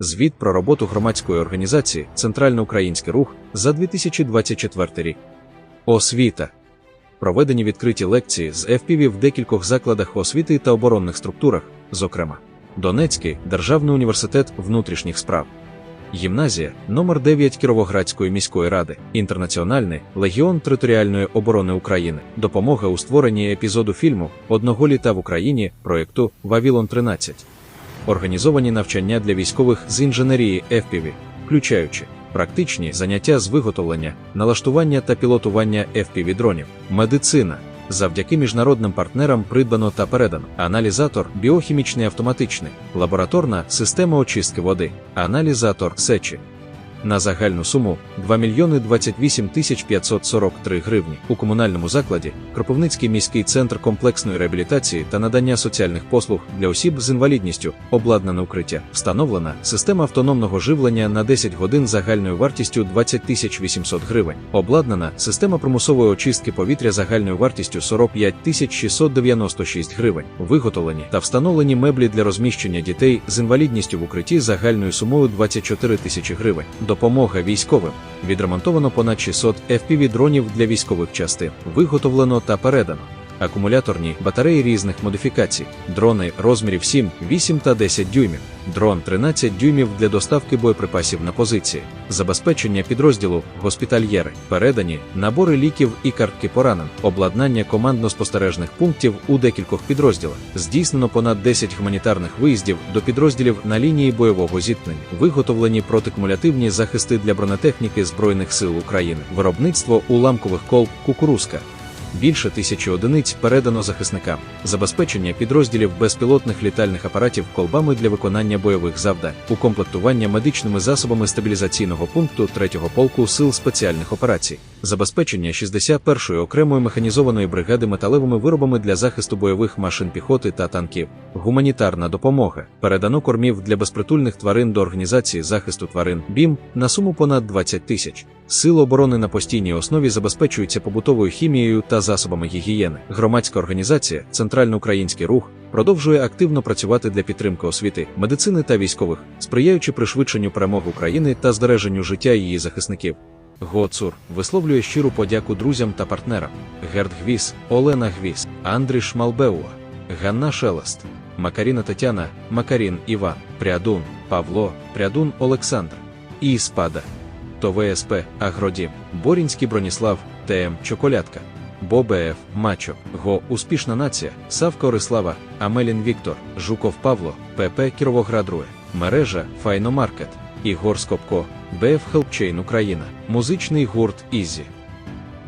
Звіт про роботу громадської організації Центральноукраїнський рух за 2024 рік. Освіта. Проведені відкриті лекції з FPV в декількох закладах освіти та оборонних структурах, зокрема, Донецький Державний університет внутрішніх справ, Гімназія номер 9 Кіровоградської міської ради, Інтернаціональний Легіон територіальної оборони України, допомога у створенні епізоду фільму Одного літа в Україні проєкту Вавілон 13 організовані навчання для військових з інженерії FPV, включаючи практичні заняття з виготовлення, налаштування та пілотування FPV дронів, медицина. Завдяки міжнародним партнерам придбано та передано аналізатор біохімічний автоматичний, лабораторна система очистки води, аналізатор сечі. На загальну суму 2 мільйони 28 тисяч 543 гривні. У комунальному закладі Кропивницький міський центр комплексної реабілітації та надання соціальних послуг для осіб з інвалідністю, обладнане укриття, встановлена система автономного живлення на 10 годин загальною вартістю 20 тисяч 800 гривень, обладнана система примусової очистки повітря загальною вартістю 45 тисяч 696 гривень, виготовлені та встановлені меблі для розміщення дітей з інвалідністю в укритті загальною сумою 24 тисячі гривень. Допомога військовим. Відремонтовано понад 600 FPV-дронів для військових частин. Виготовлено та передано. Акумуляторні батареї різних модифікацій, дрони розмірів 7, 8 та 10 дюймів, дрон 13 дюймів для доставки боєприпасів на позиції, забезпечення підрозділу, госпітальєри, передані набори ліків і картки поранен, обладнання командно-спостережних пунктів у декількох підрозділах. Здійснено понад 10 гуманітарних виїздів до підрозділів на лінії бойового зіткнення, виготовлені протикумулятивні захисти для бронетехніки Збройних сил України, виробництво уламкових колб кукурузка. Більше тисячі одиниць передано захисникам, забезпечення підрозділів безпілотних літальних апаратів колбами для виконання бойових завдань, укомплектування медичними засобами стабілізаційного пункту 3-го полку сил спеціальних операцій, забезпечення 61-ї окремої механізованої бригади металевими виробами для захисту бойових машин піхоти та танків, гуманітарна допомога, передано кормів для безпритульних тварин до організації захисту тварин. БІМ. На суму понад 20 тисяч. Сили оборони на постійній основі забезпечуються побутовою хімією та засобами гігієни. Громадська організація Центральноукраїнський рух продовжує активно працювати для підтримки освіти, медицини та військових, сприяючи пришвидшенню перемоги України та збереженню життя її захисників. Гоцур висловлює щиру подяку друзям та партнерам: Герд Гвіс, Олена Гвіс, Андрій Шмалбеуа, Ганна Шелест, Макаріна Тетяна, Макарін Іван, Прядун, Павло, Прядун Олександр, і Спада. То ВСП Агродім, Борінський Броніслав, ТМ Чоколядка, БОБФ Мачо, ГО Успішна нація, Савка Орислава, Амелін Віктор, Жуков Павло, ПП Кіровоград Руе, мережа Файномаркет, Ігор Скопко, БФ Хелпчейн Україна, музичний гурт Ізі.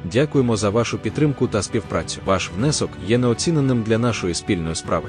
Дякуємо за вашу підтримку та співпрацю. Ваш внесок є неоціненим для нашої спільної справи.